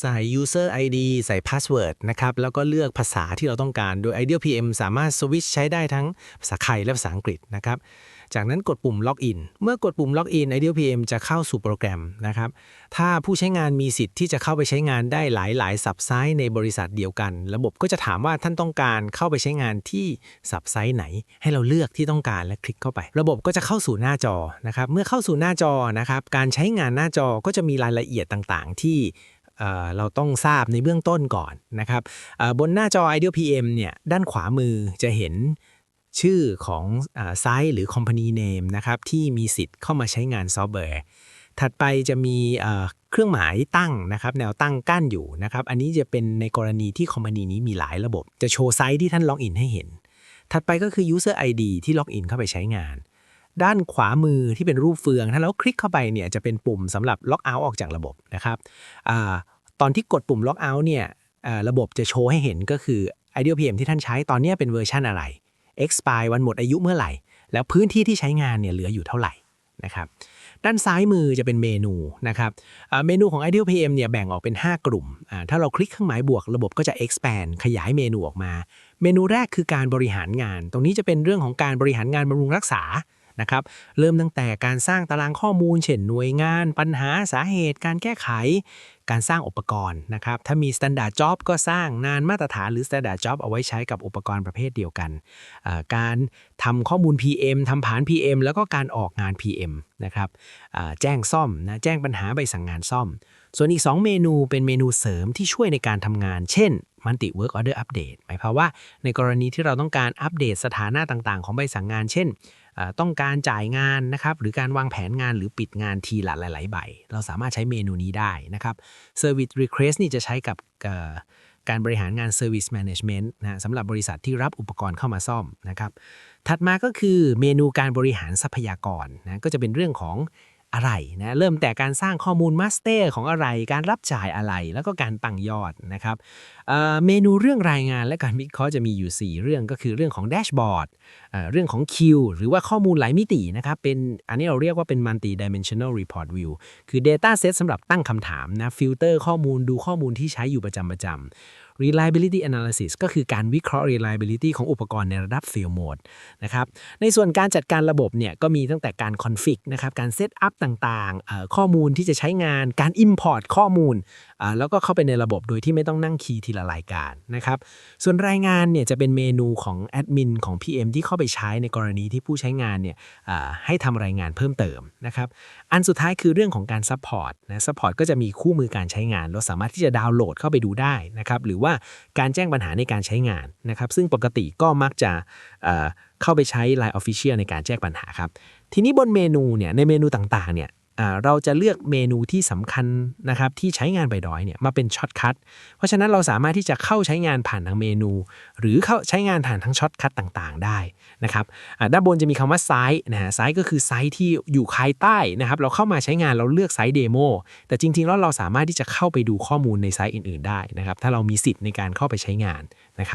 ใส่ user ID ใส่ password นะครับ แล้วก็เลือกภาษาที่เราต้องการ โดย Ideal PM สามารถสวิตช์ใช้ได้ทั้งภาษาไทยและภาษาอังกฤษนะครับ จากนั้นกดปุ่ม Login เมื่อกดปุ่ม Login Ideal PM จะเข้าสู่โปรแกรมนะครับ ถ้าผู้ใช้งานมีสิทธิ์ที่จะเข้าไปใช้งานได้หลายๆสับไซต์ในบริษัทเดียวกัน ระบบก็จะถามว่าท่านต้องการเข้าไปใช้งานที่สับไซต์ไหน ให้เราเลือกที่ต้องการและคลิกเข้าไป ระบบก็จะเข้าสู่หน้าจอนะครับ เมื่อเข้าสู่หน้าจอนะครับ การใช้งานหน้าจอก็จะมีรายละเอียดต่าง ๆ ที่ เราต้องทราบในเบื้องต้นก่อนนะครับบนหน้าจอ Ideal PM เนี่ยด้านขวามือจะเห็นชื่อของไซต์หรือ Company Name นะครับที่มีสิทธิ์เข้ามาใช้งานซอฟต์แวร์ ถัดไปจะมีเอ่อเครื่องหมายตั้งนะครับแนวตั้งกั้นอยู่นะครับอันนี้จะเป็นในกรณีที่คอมพานีนี้มีหลายระบบ จะโชว์ไซต์ที่ท่านล็อกอินให้เห็น ถัดไปก็คือ User ID ที่ล็อกอินเข้าไปใช้งาน ด้านขวามือที่เป็นรูปเฟือง ถ้าเราคลิกเข้าไปเนี่ยจะเป็นปุ่มสำหรับล็อกเอาท์ออกจากระบบนะครับอตอนที่กดปุ่มล็อกเอาท์เนี่ยระบบจะโชว์ให้เห็นก็คือ Ideal PM ที่ท่านใช้ตอนนี้เป็นเวอร์ชันอะไร expire วันหมดอายุเมื่อไหร่ แล้วพื้นที่ที่ใช้งานเนี่ยเหลืออยู่เท่าไหร่นะครับด้านซ้ายมือจะเป็นเมนูนะครับเมนูของ Ideal PM เนี่ยแบ่งออกเป็น 5 กลุ่ม ถ้าเราคลิกเครื่องหมายบวกระบบก็จะ expand ขยายเมนูออกมา เมนูแรกคือการบริหารงาน ตรงนี้จะเป็นเรื่องของการบริหารงานบำรุงรักษา นะครับ เริ่มตั้งแต่การสร้างตารางข้อมูล เช่นหน่วยงาน ปัญหาสาเหตุ การแก้ไข การสร้างอุปกรณ์นะครับ ถ้ามี standard job ก็สร้างงานมาตรฐานหรือ standard job เอาไว้ใช้กับอุปกรณ์ประเภทเดียวกัน การทำข้อมูล PM ทำผาน PM แล้วก็การออกงาน PM นะครับแจ้งซ่อมนะแจ้งปัญหาใบสั่งงานซ่อม ส่วนอีก 2 เมนูเป็นเมนูเสริมที่ช่วยในการทำงาน เช่น Multi Work Order Update หมายความว่าในกรณีที่เราต้องการอัปเดตสถานะต่างๆ ของใบสั่งงาน เช่น ต้องการจ่ายงานนะครับหรือการวางแผนงานหรือปิดงานทีละหลายๆใบ เราสามารถใช้เมนูนี้ได้นะครับ Service Request นี่จะใช้กับการบริหารงาน Service Management นะสำหรับบริษัทที่รับอุปกรณ์เข้ามาซ่อมนะครับถัดมาก็คือเมนูการบริหารทรัพยากรนะก็จะเป็นเรื่องของ อะไรนะเริ่มแต่การสร้างข้อมูลมาสเตอร์ของอะไร การรับจ่ายอะไร แล้วก็การตั้งยอดนะครับเเมนูเรื่องรายงานและการวิเคราะห์จะมีอยู่ 4 เรื่องก็คือเรื่องของแดชบอร์ดเรื่องของคิวหรือว่าข้อมูลหลายมิตินะครับเป็นอันนี้เราเรียกว่าเป็น multi dimensional report view คือ data set สำหรับตั้งคำถามนะฟิลเตอร์ข้อมูลดูข้อมูลที่ใช้อยู่ประจำประจำ reliability analysis ก็คือการวิเคราะห์ reliability ของอุปกรณ์ในระดับ field mode นะครับในส่วนการจัดการระบบเนี่ยก็มีตั้งแต่การ config นะครับการ set up ต่างๆ ข้อมูลที่จะใช้งานการ import ข้อมูล แล้วก็เข้าไปในระบบโดยที่ไม่ต้องนั่งคีย์ทีละรายการนะครับ ส่วนรายงานเนี่ยจะเป็นเมนูของแอดมินของ PM ที่เข้าไปใช้ในกรณีที่ผู้ใช้งานเนี่ยให้ทำรายงานเพิ่มเติมนะครับ อันสุดท้ายคือเรื่องของการซัพพอร์ตนะซัพพอร์ตก็จะมีคู่มือการใช้งาน เราสามารถที่จะดาวน์โหลดเข้าไปดูได้นะครับ หรือว่าการแจ้งปัญหาในการใช้งานนะครับ ซึ่งปกติก็มักจะเเข้าไปใช้ Line Official ในการแจ้งปัญหาครับ ทีนี้บนเมนูเนี่ยในเมนูต่างๆเนี่ย เราจะเลือกเมนูที่สำคัญนะครับที่ใช้งานบ่อยๆเนี่ยมาเป็นช็อตคัทเพราะฉะนั้นเราสามารถที่จะเข้าใช้งานผ่านทางเมนู หรือเข้าใช้งานผ่านทั้งช็อตคัทต่างๆ ได้นะครับด้านบนจะมีคำว่าไซต์นะฮะไซต์ก็คือไซต์ที่อยู่ภายใต้นะครับเราเข้ามาใช้งานเราเลือกไซต์เดโมแต่จริงๆแล้วเราสามารถที่จะเข้าไปดูข้อมูลในไซต์อื่น ๆ ได้นะครับถ้าเรามีสิทธิ์ในการเข้าไปใช้งานนะครับ